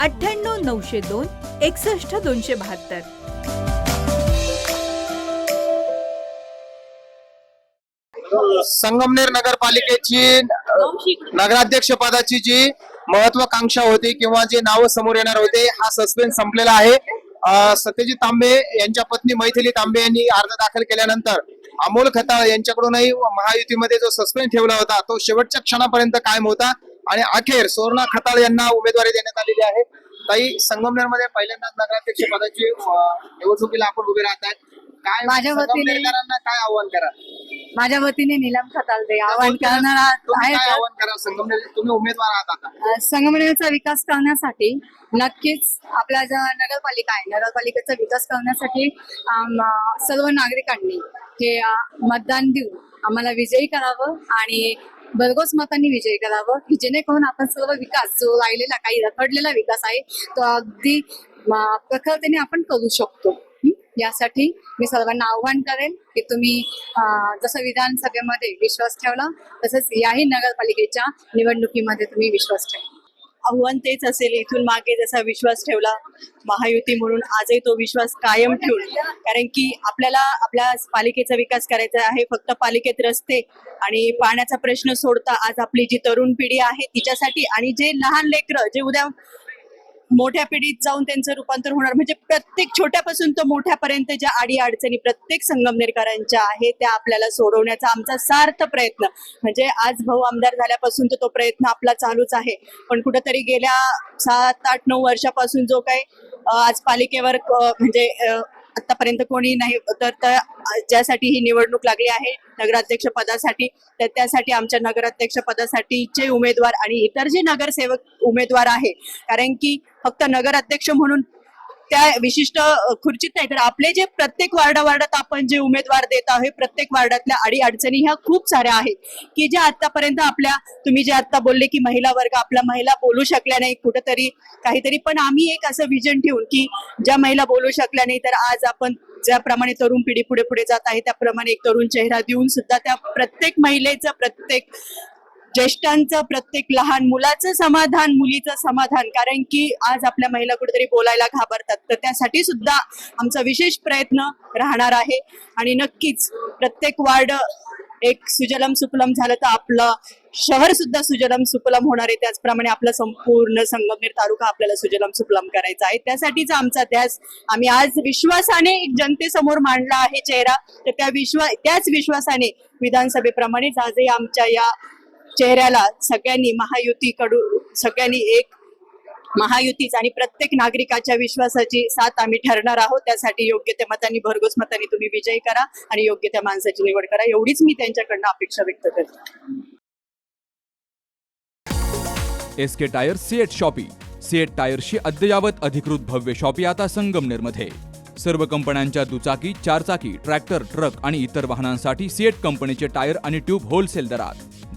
अठ्ठ्याण्णव नऊशे दोन एकसष्ट दोनशे बहात्तर. संगमनेर नगरपालिकेची नगराध्यक्ष पदाची जी महत्वाकांक्षा होती किंवा जे नाव समोर येणार होते हा सस्पेन्स संपलेला आहे. सत्यजित तांबे यांच्या पत्नी मैथिली तांबे यांनी अर्ज दाखल केल्यानंतर अमोल खताळ यांच्याकडूनही महायुतीमध्ये जो सस्पेन्स ठेवला होता तो शेवटच्या क्षणापर्यंत कायम होता. आणि अखेर सुवर्णा खताळ यांना उमेदवारी देण्यात आलेली आहे. ताई संगमनेरमध्ये पहिल्यांदाच नगराध्यक्ष पदाची निवडणुकीला आपण उभे राहत आहेत. काय माझ्या वतीने- संगमनेरकरांना काय आव्हान करा माझ्या वतीने नीलम खतालदे आवाहन करणार तुम्ही काय आव्हान करा संगमनेर तुम्ही उमेदवार आहात आता. संगमनेरचा विकास करण्यासाठी नक्कीच आपल्या ज्या नगरपालिका आहे नगरपालिकेचा विकास करण्यासाठी आम, सर्व नागरिकांनी हे अ, मतदान देऊन आम्हाला विजयी करावं आणि भरघोस मतांनी विजय करावं की जेणेकरून आपण सर्व विकास जो राहिलेला काही रखडलेला विकास आहे तो अगदी प्रखरतेने आपण करू शकतो. यासाठी मी सर्वांना आव्हान करेन की तुम्ही जसं विधानसभेमध्ये विश्वास ठेवला तसंच याही नगरपालिकेच्या निवडणुकीमध्ये तुम्ही विश्वास ठेवा. आव्हान तेच असेल इथून मागे जसा विश्वास ठेवला महायुती म्हणून आजही तो विश्वास कायम ठेवून कारण की आपल्याला आपल्या पालिकेचा विकास करायचा आहे फक्त पालिकेत रस्ते आणि पाण्याचा प्रश्न सोडता आज आपली जी तरुण पिढी आहे तिच्यासाठी आणि जे लहान लेकरं जे उद्या मोठ्या पिढीत जाऊन त्यांचं रूपांतर होणार. म्हणजे प्रत्येक छोट्यापासून तो मोठ्यापर्यंत ज्या आडी अडचणी प्रत्येक संगमनेरकरांच्या आहेत त्या आपल्याला सोडवण्याचा आमचा सार्थ प्रयत्न. म्हणजे आज भाऊ आमदार झाल्यापासून तर तो प्रयत्न आपला चालूच आहे. पण कुठेतरी गेल्या सात आठ नऊ वर्षापासून जो काही आज पालिकेवर म्हणजे आतापर्यंत कोणी नाही तर ज्यासाठी ही निवडणूक लागली आहे नगराध्यक्ष पदासाठी तर त्यासाठी आमच्या नगराध्यक्ष पदासाठीचे उमेदवार आणि इतर जे नगरसेवक उमेदवार आहे कारण की फक्त नगराध्यक्ष म्हणून त्या विशिष्ट खुर्चीत नाही तर आपले जे प्रत्येक वार्डा वार्डात आपण जे उमेदवार देत आहोत प्रत्येक वार्डातल्या अडी अडचणी ह्या खूप साऱ्या आहेत. की ज्या आतापर्यंत आपल्या तुम्ही जे आता बोलले की महिला वर्ग आपल्या महिला बोलू शकल्या नाही कुठंतरी काहीतरी पण आम्ही एक असं विजन ठेवून की ज्या महिला बोलू शकल्या नाही तर आज आपण ज्याप्रमाणे तरुण पिढी पुढे पुढे जात आहे त्याप्रमाणे एक तरुण चेहरा देऊन सुद्धा त्या प्रत्येक महिलेचं प्रत्येक ज्येष्ठांचं प्रत्येक लहान मुलाचं समाधान मुलीचं समाधान. कारण की आज आपल्या महिला कुठेतरी बोलायला घाबरतात. तर त्यासाठी सुद्धा आमचा विशेष प्रयत्न राहणार आहे. आणि नक्कीच प्रत्येक वार्ड एक सुजलम सुफलम झालं तर आपलं शहर सुद्धा सुजलम सुफलम होणार आहे. त्याचप्रमाणे आपला संपूर्ण संगमनेर तालुका आपल्याला सुजलम सुफलम करायचा आहे. त्यासाठीच आमचा ध्यास आम्ही आज विश्वासाने एक जनतेसमोर मांडला आहे चेहरा. तर त्या विश्वा त्याच विश्वासाने विधानसभेप्रमाणेच आजही आमच्या या चेहऱ्याला सगळ्यांनी महायुतीकडून सगळ्यांनी एक महायुतीच आणि प्रत्येक नागरिकाच्या विश्वासाची साथ आम्ही ठरणार आहोत. त्यासाठी योग्य त्या मतांनी भरघोस मतांनी तुम्ही विजयी करा आणि योग्य त्या माणसाची निवड करा. एवढीच मी त्यांच्याकडनं अपेक्षा व्यक्त करते. S K tyre CEAT shoppe. CEAT टायर्सची अद्ययावत अधिकृत भव्य शॉपी आता संगमनेरमध्ये. सर्व कंपन्यांच्या दुचाकी चारचाकी ट्रॅक्टर ट्रक आणि इतर वाहनांसाठी सीएट कंपनीचे टायर आणि ट्यूब होलसेल दरात.